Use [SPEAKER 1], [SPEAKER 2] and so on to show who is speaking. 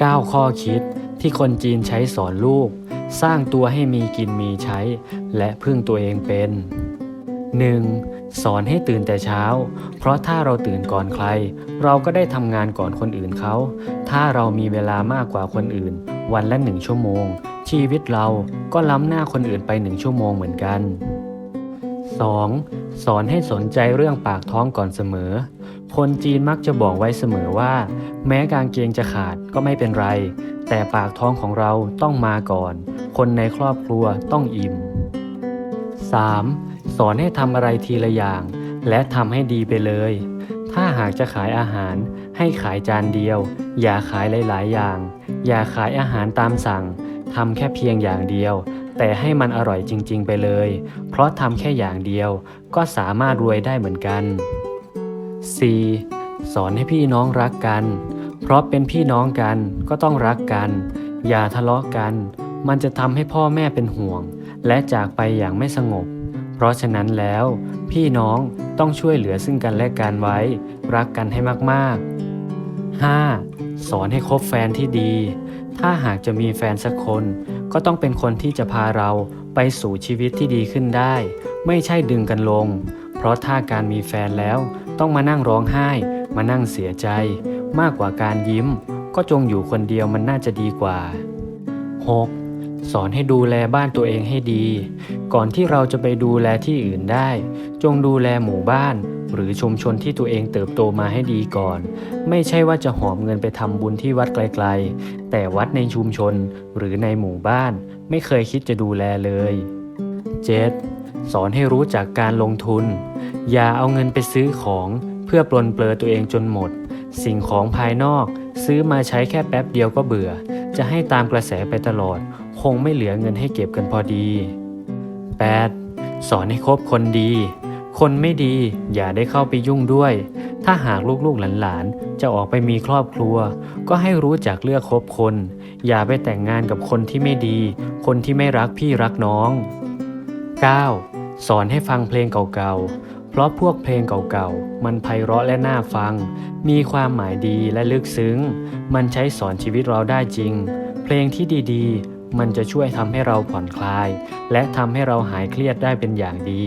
[SPEAKER 1] 9 ข้อคิดที่คนจีนใช้สอนลูก สร้างตัวให้มีกินมีใช้ และพึ่งตัวเองเป็น 1. สอนให้ตื่นแต่เช้า เพราะถ้าเราตื่นก่อนใคร เราก็ได้ทำงานก่อนคนอื่นเขา ถ้าเรามีเวลามากกว่าคนอื่น วันละหนึ่งชั่วโมง ชีวิตเราก็ล้ำหน้าคนอื่นไปหนึ่งชั่วโมงเหมือนกัน 2. สอนให้สนใจเรื่องปากท้องก่อนเสมอ คนจีนมักจะบอกไว้เสมอว่า แม้กางเกงจะขาดก็ไม่เป็นไร แต่ปากท้องของเราต้องมาก่อน คนในครอบครัวต้องอิ่ม 3. สอนให้ทำอะไรทีละอย่าง และทำให้ดีไปเลย ถ้าหากจะขายอาหาร ให้ขายจานเดียว อย่าขายหลาย ๆ อย่าง อย่าขายอาหารตามสั่งทำแค่เพียงอย่างเดียว แต่ให้มันอร่อยจริง ๆ ไปเลย เพราะทำแค่อย่างเดียว ก็สามารถรวยได้เหมือนกัน 4. สอนให้พี่น้องรักกัน เพราะเป็นพี่น้องกันก็ต้องรักกัน อย่าทะเลาะกัน มันจะทำให้พ่อแม่เป็นห่วง และจากไปอย่างไม่สงบ เพราะฉะนั้นแล้ว พี่น้องต้องช่วยเหลือซึ่งกันและกันไว้ รักกันให้มากๆ 5. สอนให้คบแฟนที่ดี ถ้าหากจะมีแฟนสักคน ก็ต้องเป็นคนที่จะพาเราไปสู่ชีวิตที่ดีขึ้นได้ ไม่ใช่ดึงกันลง เพราะถ้าการมีแฟนแล้ว ต้องมานั่งร้องไห้ มานั่งเสียใจ มากกว่าการยิ้ม ก็จงอยู่คนเดียวมันน่าจะดีกว่า 6. สอนให้ดูแลบ้านตัวเองให้ดี ก่อนที่เราจะไปดูแลที่อื่นได้ จงดูแลหมู่บ้าน หรือชุมชนที่ตัวเองเติบโตมาให้ดีก่อน ไม่ใช่ว่าจะหอบเงินไปทำบุญที่วัดไกลๆ แต่วัดในชุมชนหรือในหมู่บ้าน ไม่เคยคิดจะดูแลเลย 7. สอนให้รู้จักการลงทุน อย่าเอาเงินไปซื้อของเพื่อปลนเปลือตัวเองจนหมด สิ่งของภายนอก ซื้อมาใช้แค่แป๊บเดียวก็เบื่อ จะให้ตามกระแสไปตลอด คงไม่เหลือเงินให้เก็บกันพอดี 8. สอนให้คบคนดี คนไม่ดีอย่าได้เข้าไปยุ่งด้วย ถ้าหากลูกๆหลานๆ จะออกไปมีครอบครัว ก็ให้รู้จักเลือกคบคน อย่าไปแต่งงานกับคนที่ไม่ดี คนที่ไม่รักพี่รักน้อง 9. สอนให้ฟังเพลงเก่าๆ เพราะพวกเพลงเก่าๆ มันไพเราะและน่าฟัง มีความหมายดีและลึกซึ้ง มันใช้สอนชีวิตเราได้จริง เพลงที่ดีๆ มันจะช่วยทำให้เราผ่อนคลาย และทำให้เราหายเครียดได้เป็นอย่างดี